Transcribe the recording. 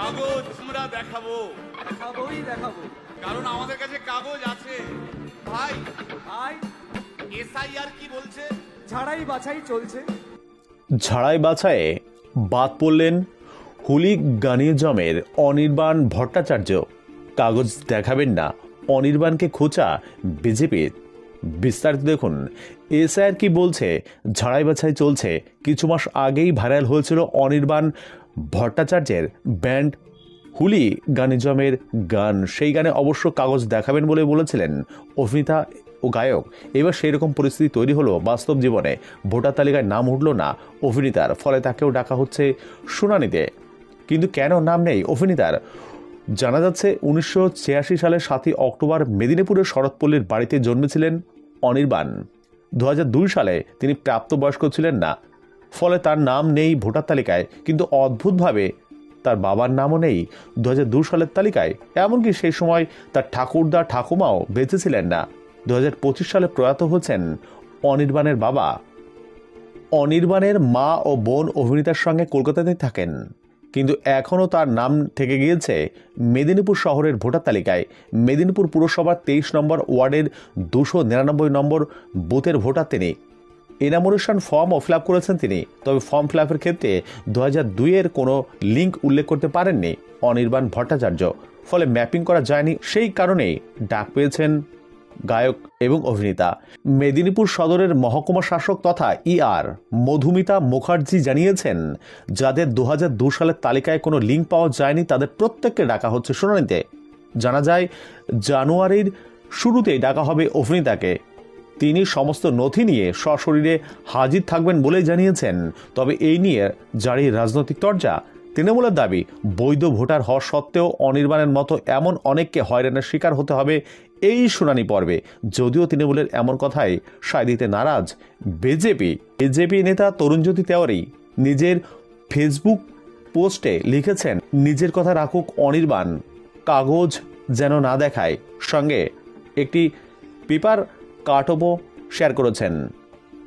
কাগজ আমরা দেখাবো। দেখাবোই দেখাবো। কারণ আমাদের কাছে কাগজ আছে। ভাই ভাই। এসআইআর কি বলছে? ঝাড়াই বাছাই চলছে। ঝাড়াই বাছায়ে বাদ পড়লেন হুলিগানিজমের অনির্বাণ ভট্টাচার্য। কাগজ দেখাবেন না অনির্বাণকে খোঁচা বিজেপির বিস্তারিত দেখুন। এসআইআর কি বলছে? ঝাড়াই বাছাই চলছে। কিছু মাস আগেই ভাইরাল হয়েছিল অনির্বাণ ভট্টাচার্যের ব্যান্ড হুলি গানিজমের গান। সেই গানে অবশ্য কাগজ দেখাবেন বলে বলেছিলেন অভিনেতা ও গায়ক। এবার সেই রকম পরিস্থিতি তৈরি হলো বাস্তব জীবনে। ভোটার তালিকায় নাম উঠল না অভিনেতার। ফলে তাকেও ডাকা হচ্ছে শুনানিতে। কিন্তু কেন নাম নেই অভিনেতার? জানা যাচ্ছে উনিশশো ছিয়াশি সালের সাতই অক্টোবর মেদিনীপুরের শরৎপল্লীর বাড়িতে জন্মেছিলেন অনির্বাণ। দু হাজার দুই সালে তিনি প্রাপ্তবয়স্ক ছিলেন না। ফলে তার নাম নেই ভোটার তালিকায়, কিন্তু অদ্ভুতভাবে তার বাবার নামও নেই। দু হাজার দুই সালের তালিকায়, এমনকি সেই সময় তার ঠাকুরদা ঠাকুমাও বেঁচে ছিলেন না। দু পঁচিশ সালে প্রয়াত হচ্ছেন অনির্বাণের বাবা। অনির্বাণের মা ও বোন অভিনেতার সঙ্গে কলকাতাতে থাকেন। কিন্তু এখনও তার নাম থেকে গিয়েছে মেদিনীপুর শহরের ভোটার তালিকায়। মেদিনীপুর পুরসভার তেইশ নম্বর ওয়ার্ডের দুশো নিরানব্বই নম্বর বুথের ভোটার তিনি। এনামোরেশন ফর্মও ফিল আপ করেছেন তিনি, তবে ফর্ম ফিল আপের ক্ষেত্রে দু হাজার দুইয়ের কোনো লিঙ্ক উল্লেখ করতে পারেননি অনির্বাণ ভট্টাচার্য। ফলে ম্যাপিং করা যায়নি, সেই কারণেই ডাক পেয়েছেন গায়ক এবং অভিনেতা। মেদিনীপুর সদরের মহকুমা শাসক তথা ইআর মধুমিতা মুখার্জি জানিয়েছেন, যাদের দু সালের তালিকায় কোনো লিঙ্ক পাওয়া যায়নি, তাদের প্রত্যেককে ডাকা হচ্ছে শুনানিতে। জানা যায়, জানুয়ারির শুরুতেই ডাকা হবে অভিনেতাকে। তিনি সমস্ত নথি নিয়ে সশরীরে হাজির থাকবেন বলেই জানিয়েছেন, তবে এই নিয়ে জারি রাজনৈতিক তরজা। তৃণমূলের দাবি, বৈধ ভোটার হওয়া সত্ত্বেও অনির্বাণের মতো এমন অনেককে হয়রানের শিকার হতে হবে এই শুনানি পর্বে যদিও তৃণমূলের এমন কথায় সায় দিতে নারাজ বিজেপি। বিজেপি নেতা তরুণজ্যোতি তেওয়ারি নিজের ফেসবুক পোস্টে লিখেছেন, নিজের কথা রাখুক অনির্বাণ, কাগজ যেন না দেখায়। সঙ্গে একটি পেপার কাটবো শেয়ার করেছেন।